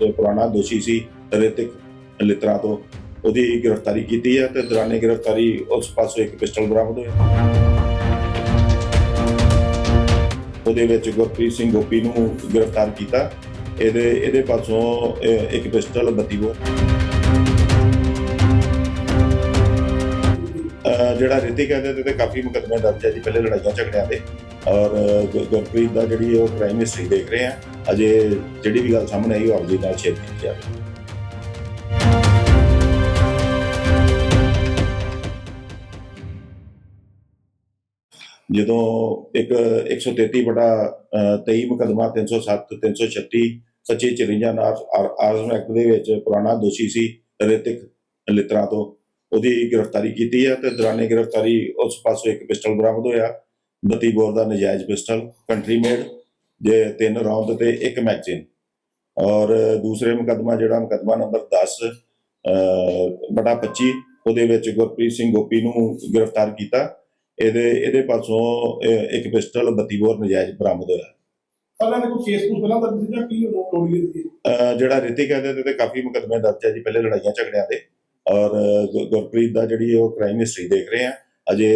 ਜੋ ਪੁਰਾਣਾ ਦੋਸ਼ੀ ਸੀ ਰਿਤਿਕ ਲਿਤਰਾ ਤੋਂ। ਉਹਦੀ ਗ੍ਰਿਫਤਾਰੀ ਕੀਤੀ ਹੈ ਤੇ ਦੌਰਾਨੇ ਗ੍ਰਿਫਤਾਰੀ ਉਸ ਪਾਸੋਂ ਇੱਕ ਪਿਸਟਲ ਬਰਾਮਦ ਹੋਇਆ। ਉਹਦੇ ਵਿੱਚ ਗੁਰਪ੍ਰੀਤ ਸਿੰਘ ਗੋਪੀ ਨੂੰ ਗ੍ਰਿਫਤਾਰ ਕੀਤਾ। ਇਹਦੇ ਇਹਦੇ ਪਾਸੋਂ ਇੱਕ ਪਿਸਟਲ 32 ਬੋਰ ਜਿਹੜਾ ਰਿਤਿਕ ਹੈ ਤੇ ਕਾਫੀ ਮੁਕੱਦਮੇ ਦਰਜ ਹੈ ਜੀ, ਪਹਿਲੇ ਲੜਾਈਆਂ ਝਗੜਿਆਂ ਦੇ ਔਰ ਗੁਰਪ੍ਰੀਤ ਦਾ ਜਿਹੜੀ ਉਹ ਕ੍ਰਾਈਮ ਹਿਸਟਰੀ ਦੇਖ ਰਹੇ ਆ ਅਜੇ ਜਿਹੜੀ ਵੀ ਗੱਲ ਸਾਹਮਣੇ ਆਈ ਉਹ ਆਪਦੀ ਨਾਲ ਸ਼ੇਅਰ ਕੀਤੀ ਜਾਵੇ। ਜਦੋਂ ਇੱਕ 133 ਬਟਾ 23 ਮੁਕੱਦਮਾ 307 336 ਸੱਚੇ ਚੈਲੰਜਾਂ ਨਾਲ ਆਜ਼ਮ ਐਕਟ ਦੇ ਵਿੱਚ ਪੁਰਾਣਾ ਦੋਸ਼ੀ ਸੀ ਰਿਤਿਕ ਲਿਤਰਾ ਤੋਂ। ਉਹਦੀ ਗ੍ਰਿਫਤਾਰੀ ਕੀਤੀ ਹੈ ਤੇ ਦੌਰਾਨੇ ਗ੍ਰਿਫਤਾਰੀ ਉਸ ਪਾਸੋਂ ਇੱਕ ਪਿਸਟਲ ਬਰਾਮਦ ਹੋਇਆ। 32 ਬੋਰ ਦਾ ਨਜਾਇਜ਼ ਪਿਸਟਲ, ਕੰਟਰੀ ਮੇਡ। ਜੇ ਤਿੰਨ ਰੌਂਦ ਤੇ ਇੱਕ ਮੈਗਜ਼ੀਨ ਔਰ ਦੂਸਰੇ ਮੁਕੱਦਮਾ ਜਿਹੜਾ ਮੁਕੱਦਮਾ ਨੰਬਰ 10 ਅਹ, ਬਟਾ 25 ਉਹਦੇ ਵਿੱਚ ਗੁਰਪ੍ਰੀਤ ਸਿੰਘ ਗੋਪੀ ਨੂੰ ਗ੍ਰਿਫਤਾਰ ਕੀਤਾ। ਇਹਦੇ ਇਹਦੇ ਪਾਸੋਂ ਇੱਕ ਪਿਸਟਲ 32 ਬੋਰ ਨਜਾਇਜ਼ ਬਰਾਮਦ ਹੋਇਆ। ਪਹਿਲਾਂ ਕੋਈ ਕੇਸ ਨੂੰ ਪਹਿਲਾਂ ਦਰਜ ਸੀ ਜਾਂ ਕੀ ਲੋੜੀ ਸੀ ਜਿਹੜਾ ਰਿਤਿਕ ਹੈ ਤੇ ਕਾਫੀ ਮੁਕੱਦਮੇ ਦਰਜ ਹੈ ਜੀ ਪਹਿਲੇ ਲੜਾਈਆਂ ਝਗੜਿਆਂ ਦੇ। ਔਰ ਗੁਰਪ੍ਰੀਤ ਦਾ ਜਿਹੜੀ ਉਹ ਕ੍ਰਾਈਮ ਹਿਸਟਰੀ ਦੇਖ ਰਹੇ ਆ ਅਜੇ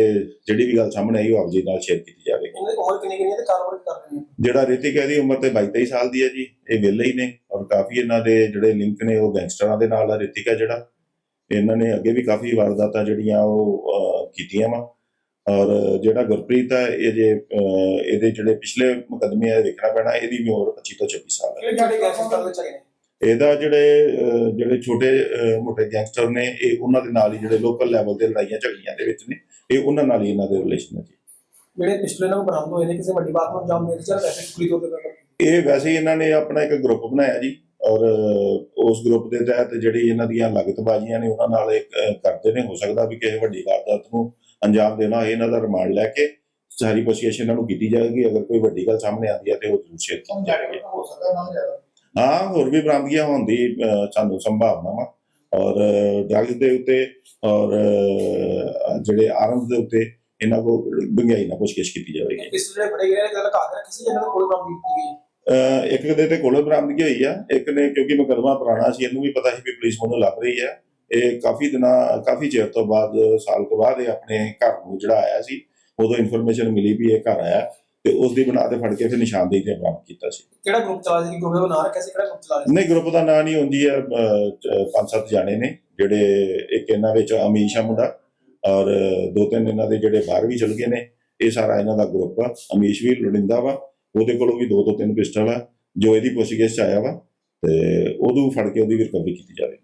ਜਿਹੜੀ ਵੀ ਗੱਲ ਸਾਹਮਣੇ ਆਈ ਉਹ ਆਪਜੀ ਨਾਲ ਸ਼ੇਅਰ ਕੀਤੀ ਜਾਵੇਗੀ। ਦੀ ਉਮਰ ਕਿੰਨੀ ਕਿੰਨੀ ਹੈ ਤੇ ਕਾਰੋਬਾਰ ਕਰਦੇ ਨੇ। ਜਿਹੜਾ ਰਿਤਿਕ ਹੈ ਦੀ ਉਮਰ ਤੇ 22 23 ਸਾਲ ਦੀ ਹੈ ਜੀ ਇਹ ਵਿਹਲੇ ਹੀ ਨੇ ਔਰ ਕਾਫੀ ਇਹਨਾਂ ਦੇ ਜਿਹੜੇ ਲਿੰਕ ਨੇ ਉਹ ਗੈਂਗਸਟਰਾਂ ਦੇ ਨਾਲ ਆ ਰਿਤਿਕ ਹੈ ਜਿਹੜਾ। ਇਹਨਾਂ ਨੇ ਅੱਗੇ ਵੀ ਕਾਫੀ ਵਾਰਦਾਤਾਂ ਜਿਹੜੀਆਂ ਉਹ ਕੀਤੀਆਂ ਵਾ। ਔਰ ਜਿਹੜਾ ਗੁਰਪ੍ਰੀਤ ਹੈ ਇਹ ਜੇ ਇਹਦੇ ਜਿਹੜੇ ਪਿਛਲੇ ਮੁਕੱਦਮੇ ਆ ਦੇਖਣਾ ਪੈਣਾ ਇਹਦੀ ਵੀ ਉਮਰ 25 ਤੋਂ 26 ਸਾਲ ਹੈ। ਕਿਹੜੇ ਗੈਂਗਸਟਰ ਵਿੱਚ ਨੇ? ਇਹਦਾ ਜਿਹੜੇ ਜਿਹੜੇ ਛੋਟੇ ਮੋਟੇ ਗੈਂਗਸਟਰ ਨੇ ਇਹ ਉਹਨਾਂ ਦੇ ਨਾਲ ਹੀ ਜਿਹੜੇ ਲੋਕਲ ਲੈਵਲ ਤੇ ਲੜਾਈਆਂ ਝਗੜੀਆਂ ਦੇ ਵਿੱਚ ਨੇ ਇਹ ਉਹਨਾਂ ਨਾਲ ਹੀ ਇਹਨਾਂ ਦੇ ਰਿਲੇਸ਼ਨ ਹੈ ਜੀ। ਜਿਹੜੇ ਪਿਛਲੇ ਨਾਲ ਬਰਾਮਦ ਹੋਏ ਨੇ ਕਿਸੇ ਵੱਡੀ ਬਾਤ ਨੂੰ ਅੰਜਾਮ ਦੇ ਚਲ ਵੈਸੇ ਪੂਰੀ ਤੌਰ ਤੇ ਇਹ ਵੈਸੇ ਹੀ ਇਹਨਾਂ ਨੇ ਆਪਣਾ ਇੱਕ ਗਰੁੱਪ ਬਣਾਇਆ ਜੀ ਔਰ ਉਸ ਗਰੁੱਪ ਦੇ ਤਹਿਤ ਜਿਹੜੀ ਇਹਨਾਂ ਦੀਆਂ ਲਗਤਬਾਜ਼ੀਆਂ ਨੇ ਉਹਨਾਂ ਨਾਲ ਇੱਕ ਕਰਦੇ ਨੇ ਹੋ ਸਕਦਾ ਵੀ ਕਿਸੇ ਵੱਡੀ ਵਾਰਦਾਤ ਨੂੰ ਅੰਜਾਮ ਦੇਣਾ ਹੋਏ ਇਹਨਾਂ ਦਾ ਰਿਮਾਂਡ ਲੈ ਕੇ ਸਾਰੀ ਪੁੱਛਗਿੱਛ ਇਹਨਾਂ ਨੂੰ ਕੀਤੀ ਜਾਏਗੀ ਅਗਰ ਕੋਈ ਵੱਡੀ ਗੱਲ ਸਾਹਮਣੇ ਆਉਂਦੀ ਹੈ ਤੇ ਉਹ ਜ਼ਰੂਰ ਸ਼ੇਅਰ ਕੀਤੀ ਜਾਏਗੀ। ਹੋ ਸਕਦਾ ਨਾ ਜ਼ਿਆਦਾ। ਹਾਂ ਹੋਰ ਵੀ ਬਰਾਮਦਗੀਆਂ ਹੋਣ ਦੀ ਸਾਨੂੰ ਸੰਭਾਵਨਾ ਵਾ ਔਰ ਡਰੱਗਸ ਦੇ ਉੱਤੇ ਔਰ ਜਿਹੜੇ ਆਰਮਸ ਦੇ ਉੱਤੇ ਇਹਨਾਂ ਕੋ ਡੂੰਘਾਈ ਨਾਲ ਪੁੱਛਗਿੱਛ ਕੀਤੀ ਜਾਵੇਗੀ। ਪਿਛਲੇ ਜਿਹੜੇ ਫੜੇ ਗਏ ਗੱਲ ਘਾ ਕੇ ਰੱਖੀ ਸੀ ਇਹਨਾਂ ਦਾ ਕੋਈ ਬਰਾਮਦ ਕੀਤੀ ਗਈ ਇੱਕ ਦੇ ਤੇ ਕੋਲੋਂ ਬਰਾਮਦਗੀ ਹੋਈ ਆ ਇੱਕ ਨੇ ਕਿਉਂਕਿ ਮੁਕੱਦਮਾ ਪੁਰਾਣਾ ਸੀ ਇਹਨੂੰ ਵੀ ਪਤਾ ਸੀ ਵੀ ਪੁਲਿਸ ਮੈਨੂੰ ਲੱਭ ਰਹੀ ਆ। ਇਹ ਕਾਫੀ ਦਿਨਾਂ ਕਾਫੀ ਚਿਰ ਤੋਂ ਬਾਅਦ ਸਾਲ ਕੁ ਬਾਅਦ ਇਹ ਆਪਣੇ ਘਰ ਨੂੰ ਜਿਹੜਾ ਆਇਆ ਸੀ ਉਦੋਂ ਇਨਫੋਰਮੇਸ਼ਨ ਮਿਲੀ ਵੀ ਇਹ ਘਰ ਆਇਆ ਤੇ ਉਸ ਦੀ ਬਣਾ ਤੇ ਫੜ ਕੇ ਫਿਰ ਨਿਸ਼ਾਨਦੇਹੀ ਤੇ ਬਰਾਮਦ ਕੀਤਾ ਸੀ। ਕਿਹੜਾ ਗਰੁੱਪ ਚਲਾ ਸੀ? ਗਰੁੱਪ ਦਾ ਨਾਂ ਰੱਖਿਆ ਸੀ ਕਿਹੜਾ ਗਰੁੱਪ ਚਲਾ ਰਿਹਾ ਸੀ? ਨਹੀਂ ਗਰੁੱਪ ਦਾ ਨਾਂ ਨਹੀਂ ਹੁੰਦੀ ਹੈ ਪੰਜ ਸੱਤ ਜਾਣੇ ਨੇ ਜਿਹੜੇ ਇੱਕ ਇਹਨਾਂ ਵਿੱਚ ਅਮੀਸ਼ ਮੁੰਡਾ ਔਰ ਦੋ ਤਿੰਨ ਇਹਨਾਂ ਦੇ ਜਿਹੜੇ ਬਾਹਰ ਵੀ ਚਲ ਗਏ ਨੇ, ਇਹ ਸਾਰਾ ਇਹਨਾਂ ਦਾ ਗਰੁੱਪ ਆ। ਅਮੀਸ਼ ਵੀ ਲੋੜਿੰਦਾ ਵਾ, ਉਹਦੇ ਕੋਲੋਂ ਵੀ ਦੋ ਤੋਂ ਤਿੰਨ ਪਿਸਟਲ ਆ, ਜੋ ਇਹਦੀ ਪੁੱਛਗਿੱਛ 'ਚ ਆਇਆ ਵਾ, ਤੇ ਉਹਨੂੰ ਫੜ ਕੇ ਉਹਦੀ ਰਿਕਵਰੀ ਕੀਤੀ ਜਾਵੇਗੀ।